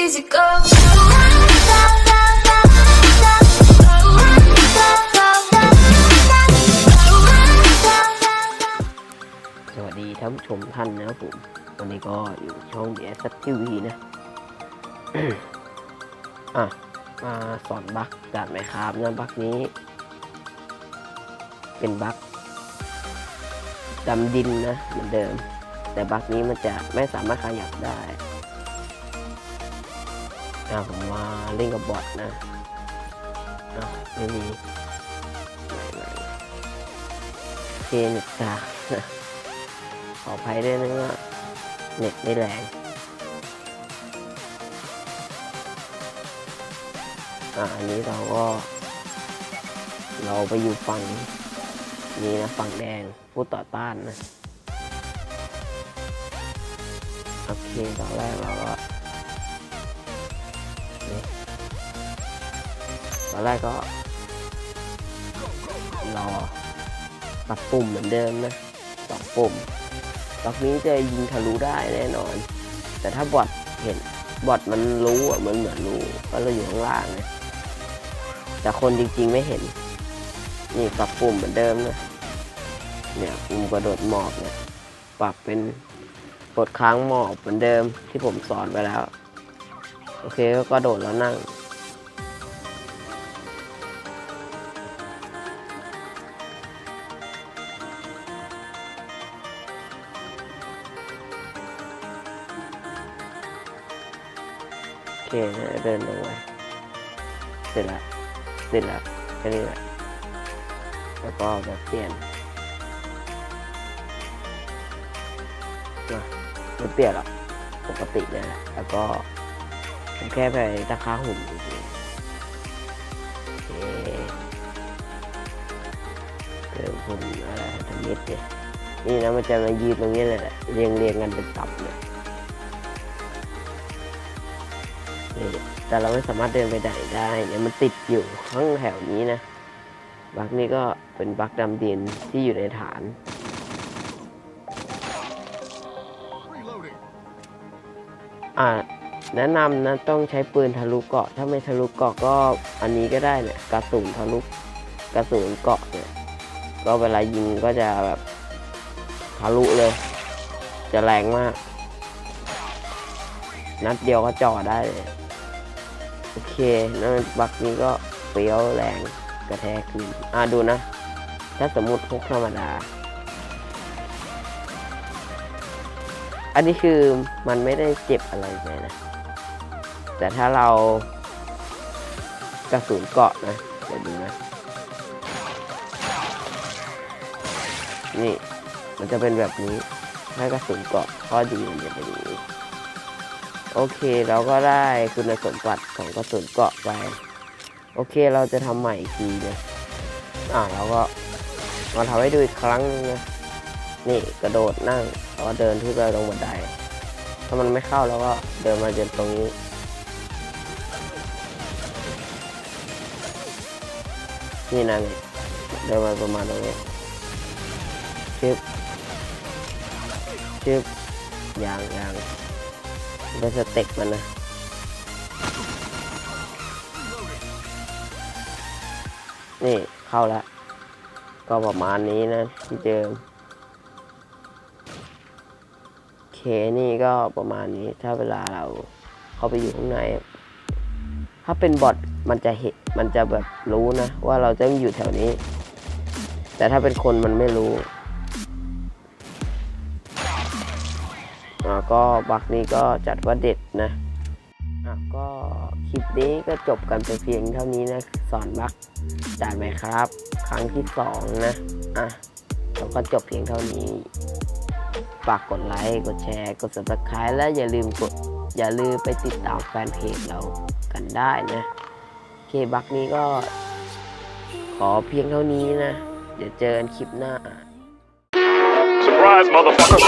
easy go. สวัสดีท่านผู้ชมท่านนะครับผมวันนี้ก็อยู่ช่อง d s ทีวีนะ อะ มาสอนบักจากไหมครับนะบักนี้ เป็นบักดำดินนะเหมือนเดิม แต่บักนี้มันจะไม่สามารถขยับได้ อะผมมาเล่นกับบอทนะอะไม่มีไม่ไม่เน็ตกาขออภัยด้วยนะว่าเน็ตไม่แรงอะอันนี้เราก็ เราไปอยู่ฝั่งนี้นะฝั่งแดงผู้ต่อต้านนะ โอเคตอนแรกเราก็ นี่ตอนแรกก็รอปัดปุ่มเหมือนเดิมนะสองปุ่มดอกนี้จะยิงทะลุได้แน่นอน แต่ถ้าบอทเห็นบอทมันรู้อะมันเหมือนรู้ว่าเราอยู่ข้างล่างนะแต่คนจริงๆไม่เห็น นี่ปรับปุ่มเหมือนเดิมนะเนี่ยปุ่มกระโดดหมอบเนี่ยปรับเป็นกดค้างหมอบเหมือนเดิมที่ผมสอนไปแล้ว โอเคก็โดดแล้วนั่ง โอเคเดินลงไปเสร็จแล้วเสร็จแล้วแค่นี้แหละแล้วก็แบบเปลี่ยนมาไม่เปลี่ยนหรอกปกติเนี่ยแหละแล้วก็ ผมแค่ไปตะค้าหุ่นจริงๆโอเคเติมหุ่นอะไรทำนิดเดียวนี่นะมันจะมายืนตรงนี้เลยแหละเรียงเรียงๆกันเป็นตับเลยนี่แต่เราไม่สามารถเดินไปไหนได้เนี่ยมันติดอยู่ข้างแถวนี้นะบักนี้ก็เป็นบักดำดินที่อยู่ในฐานอ่า แนะนำนะต้องใช้ปืนทะลุเกาะ ถ้าไม่ทะลุเกาะก็อันนี้ก็ได้เนี่ยกระสุนทะลุกระสุนเกาะเนี่ยก็เวลายิงก็จะแบบทะลุเลย จะแรงมาก นัดเดียวก็จ่อได้เลยโอเคนั่นบักนี้ก็เปี้ยวแรงกระแทกขึ้นอ่าดูนะ ถ้าสมมุติพกธรรมดา อันนี้คือมันไม่ได้เจ็บอะไรเลยนะ แต่ถ้าเรากระสุนเกาะนะเดี๋ยวดูนะนี่มันจะเป็นแบบนี้ถ้ากระสุนเกาะข้อดีมันจะเป็นอย่างนี้โอเคเราก็ได้คุณสมบัติของกระสุนเกาะไป โอเคเราจะทำใหม่อีกทีนะอ่าเราก็มาทำให้ดูอีกครั้งนึงนะนี่กระโดดนั่งแล้วก็เดินขึ้นไปตรงบันไดถ้ามันไม่เข้าเราก็เดินมาจนตรงนี้ นี่นะนี่เดินมาประมาณตรงนี้ชึบชึบยางยางเป็นสเต็กมันนะนี่เข้าแล้ว ก็ประมาณนี้นะที่เดิมเคนี่ก็ประมาณนี้ถ้าเวลาเราเข้าไปอยู่ข้างใน ถ้าเป็นบอท มันจะเห็นมันจะแบบรู้นะ ว่าเราจะอยู่แถวนี้ แต่ถ้าเป็นคนมันไม่รู้อ่าก็บักนี้ก็จัดว่าเด็ดนะอะก็คลิปนี้ก็จบกันไปเพียงเท่านี้นะ สอนบักจ่ายไหมครับ ครั้งที่สองนะอะเราก็จบเพียงเท่านี้ฝากกดไลค์ กดแชร์ กด subscribe และอย่าลืมกด อย่าลืมไปติดตามแฟนเพจเรากันได้นะ เคบักนี้ก็ขอเพียงเท่านี้นะ เดี๋ยวเจอกันคลิปหน้า Surprise, motherfucker.